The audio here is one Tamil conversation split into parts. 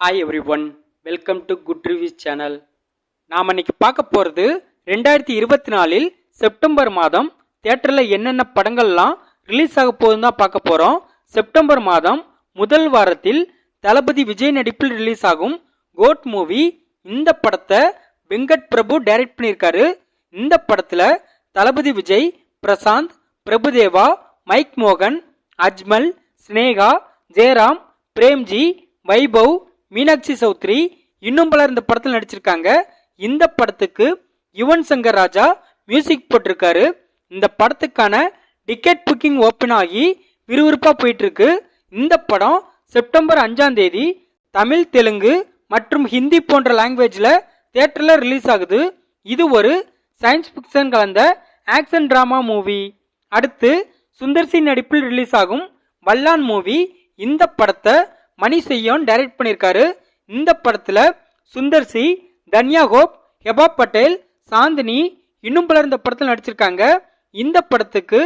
Hi everyone welcome to good reviews channel நாம் இன்னைக்கு பார்க்க போகிறது ரெண்டாயிரத்தி இருபத்தி நாலில் செப்டம்பர் மாதம் தியேட்டரில் என்னென்ன படங்கள்லாம் ரிலீஸ் ஆக போகுதுன்னு தான் பார்க்க போகிறோம் செப்டம்பர் மாதம் முதல் வாரத்தில் தளபதி விஜய் நடிப்பில் ரிலீஸ் ஆகும் கோட் மூவி இந்த படத்தை வெங்கட் பிரபு டைரக்ட் பண்ணியிருக்காரு. இந்த படத்தில் தளபதி விஜய் பிரசாந்த் பிரபுதேவா மைக் மோகன் அஜ்மல் ஸ்னேகா ஜெயராம் பிரேம்ஜி வைபவ் மீனாட்சி சௌத்ரி இன்னும் பலர் இந்த படத்தில் நடிச்சிருக்காங்க. இந்த படத்துக்கு யுவன் சங்கர் ராஜா மியூசிக் போட்டிருக்காரு. இந்த படத்துக்கான டிக்கெட் புக்கிங் ஓப்பன் ஆகி விறுவிறுப்பாக போயிட்டு இருக்கு இந்த படம் செப்டம்பர் அஞ்சாம் தேதி தமிழ் தெலுங்கு மற்றும் ஹிந்தி போன்ற லாங்குவேஜில் தியேட்டரில் ரிலீஸ் ஆகுது. இது ஒரு சயின்ஸ் ஃபிக்ஷன் கலந்த ஆக்ஷன் ட்ராமா மூவி அடுத்து சுந்தர்சி நடிப்பில் ரிலீஸ் ஆகும் வல்லான் மூவி இந்த படத்தை மணி செய்யோன் டைரக்ட் பண்ணியிருக்காரு இந்த படத்தில் சுந்தர் சி தன்யா கோப் ஹெபா பட்டேல் சாந்தினி இன்னும் பலர் இந்த படத்தில் நடிச்சிருக்காங்க. இந்த படத்துக்கு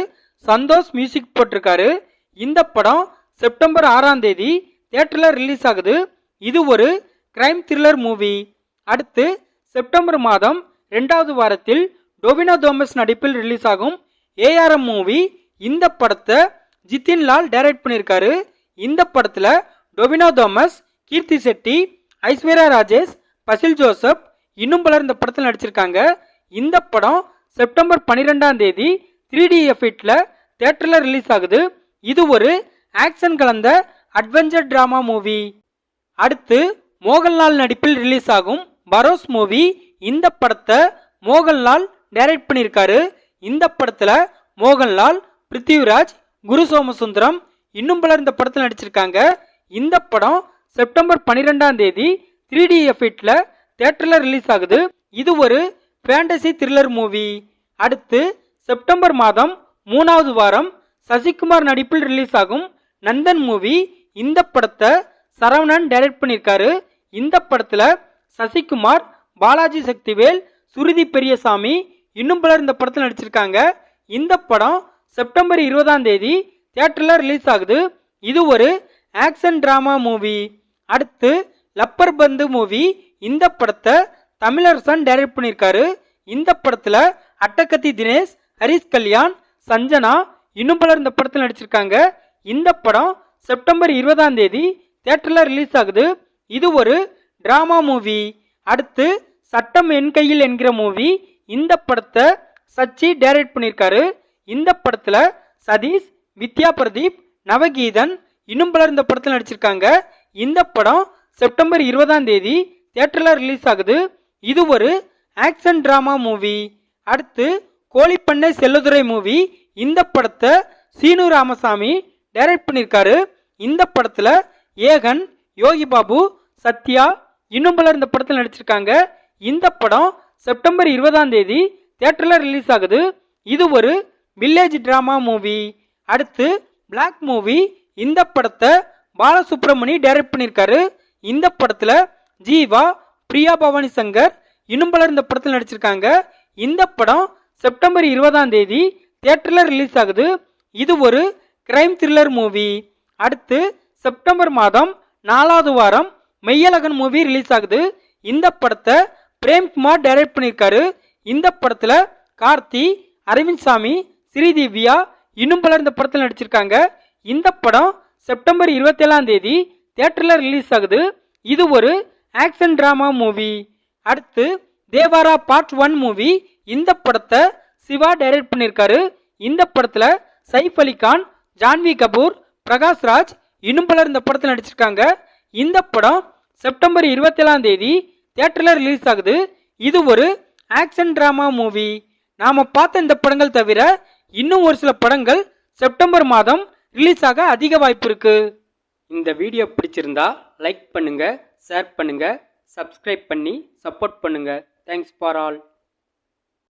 சந்தோஷ் மியூசிக் போட்டிருக்காரு. இந்த படம் செப்டம்பர் ஆறாம் தேதி தியேட்டரில் ரிலீஸ் ஆகுது. இது ஒரு கிரைம் த்ரில்லர் மூவி அடுத்து செப்டம்பர் மாதம் ரெண்டாவது வாரத்தில் டொவினோ தோமஸ் நடிப்பில் ரிலீஸ் ஆகும். ஏஆர்எம் மூவி இந்த படத்தை ஜித்தின் லால் டைரக்ட் பண்ணியிருக்காரு இந்த படத்தில் டொபினோ தோமஸ் கீர்த்தி செட்டி ஐஸ்வர்யா ராஜேஷ் பசில் ஜோசப் இன்னும் பலர் இந்த படத்தில் நடிச்சிருக்காங்க. இந்த படம் செப்டம்பர் பன்னிரெண்டாம் தேதி த்ரீ டி எஃபிட்ல தேட்டரில் ரிலீஸ் ஆகுது. இது ஒரு ஆக்ஷன் கலந்த அட்வென்ச்சர் டிராமா மூவி அடுத்து மோகன்லால் நடிப்பில் ரிலீஸ் ஆகும் பரோஸ் மூவி இந்த படத்தை மோகன்லால் டைரக்ட் பண்ணியிருக்காரு. இந்த படத்தில் மோகன்லால் பிருத்திவிராஜ் குரு சோமசுந்தரம் இன்னும் பலர் இந்த படத்தில் நடிச்சிருக்காங்க. இந்த படம் செப்டம்பர் பன்னிரெண்டாம் தேதி த்ரீ டி எஃபிட்ல தேட்டரில் ரிலீஸ் ஆகுது. இது ஒரு ஃபேண்டசி த்ரில்லர் மூவி அடுத்து செப்டம்பர் மாதம் மூணாவது வாரம் சசிகுமார் நடிப்பில் ரிலீஸ் ஆகும் நந்தன் மூவி இந்த படத்தை சரவணன் டைரக்ட் பண்ணியிருக்காரு. இந்த படத்தில் சசிகுமார் பாலாஜி சக்திவேல் சுருதி பெரியசாமி இன்னும் பலர் இந்த படத்தில் நடிச்சிருக்காங்க. இந்த படம் செப்டம்பர் இருபதாம் தேதி தியேட்டரில் ரிலீஸ் ஆகுது. இது ஒரு ஆக்ஷன் ட்ராமா மூவி. அடுத்து லப்பர் பந்து மூவி. இந்த படத்தை தமிழரசன் டைரக்ட் பண்ணியிருக்காரு. இந்த படத்தில் அட்டகத்தி தினேஷ் ஹரிஷ் கல்யாண் சஞ்சனா இன்னும் பலர் இந்த படத்தில் நடிச்சிருக்காங்க. இந்த படம் செப்டம்பர் இருபதாம் தேதி தியேட்டரில் ரிலீஸ் ஆகுது. இது ஒரு ட்ராமா மூவி. அடுத்து சட்டம் என் கையில் என்கிற மூவி. இந்த படத்தை சச்சி டைரக்ட் பண்ணியிருக்காரு. இந்த படத்தில் சதீஷ் வித்யா பிரதீப் நவகீதன் இன்னும் பலர் இந்த படத்தில் நடிச்சிருக்காங்க. இந்த படம் செப்டம்பர் இருபதாம் தேதி தியேட்டரில் ரிலீஸ் ஆகுது. இது ஒரு ஆக்ஷன் ட்ராமா மூவி அடுத்து கோழிப்பண்ணை செல்லதுரை மூவி இந்த படத்தை சீனு ராமசாமி டைரக்ட் பண்ணியிருக்காரு. இந்த படத்தில் ஏகன் யோகி பாபு சத்யா இன்னும் பலர் இந்த படத்தில் நடிச்சிருக்காங்க. இந்த படம் செப்டம்பர் இருபதாம் தேதி தியேட்டரில் ரிலீஸ் ஆகுது. இது ஒரு வில்லேஜ் ட்ராமா மூவி அடுத்து பிளாக் மூவி இந்த படத்தை பாலசுப்ரமணி டைரக்ட் பண்ணியிருக்காரு. இந்த படத்தில் ஜீவா பிரியா பவானி சங்கர் இன்னும் பலர் இந்த படத்தில் நடிச்சிருக்காங்க. இந்த படம் செப்டம்பர் இருபதாம் தேதி தியேட்டரில் ரிலீஸ் ஆகுது. இது ஒரு கிரைம் த்ரில்லர் மூவி அடுத்து செப்டம்பர் மாதம் நாலாவது வாரம் மெய்யழகன் மூவி ரிலீஸ் ஆகுது. இந்த படத்தை பிரேம்குமார் டைரக்ட் பண்ணியிருக்காரு. இந்த படத்தில் கார்த்தி அரவிந்த் சாமி ஸ்ரீதிவ்யா இன்னும் பலர் இந்த படத்தில் நடிச்சிருக்காங்க. இந்த படம் செப்டம்பர் இருபத்தேழாம் தேதி தேட்டரில் ரிலீஸ் ஆகுது. இது ஒரு ஆக்ஷன் ட்ராமா மூவி அடுத்து தேவாரா பார்ட் ஒன் மூவி இந்த படத்தை சிவா டைரக்ட் பண்ணியிருக்காரு இந்த படத்தில் சைஃப் அலி கான் ஜான்வி கபூர் பிரகாஷ் ராஜ் இன்னும் பலர் இந்த படத்தில் நடிச்சிருக்காங்க. இந்த படம் செப்டம்பர் இருபத்தேழாம் தேதி தேட்டரில் ரிலீஸ் ஆகுது. இது ஒரு ஆக்ஷன் ட்ராமா மூவி நாம் பார்த்த இந்த படங்கள் தவிர இன்னும் ஒரு சில படங்கள் செப்டம்பர் மாதம் ரிலீஸ் ஆக அதிக வாய்ப்பு இருக்கு. இந்த வீடியோ பிடிச்சிருந்தா லைக் பண்ணுங்க ஷேர் பண்ணுங்க சப்ஸ்கிரைப் பண்ணி சப்போர்ட் பண்ணுங்க. Thanks for all.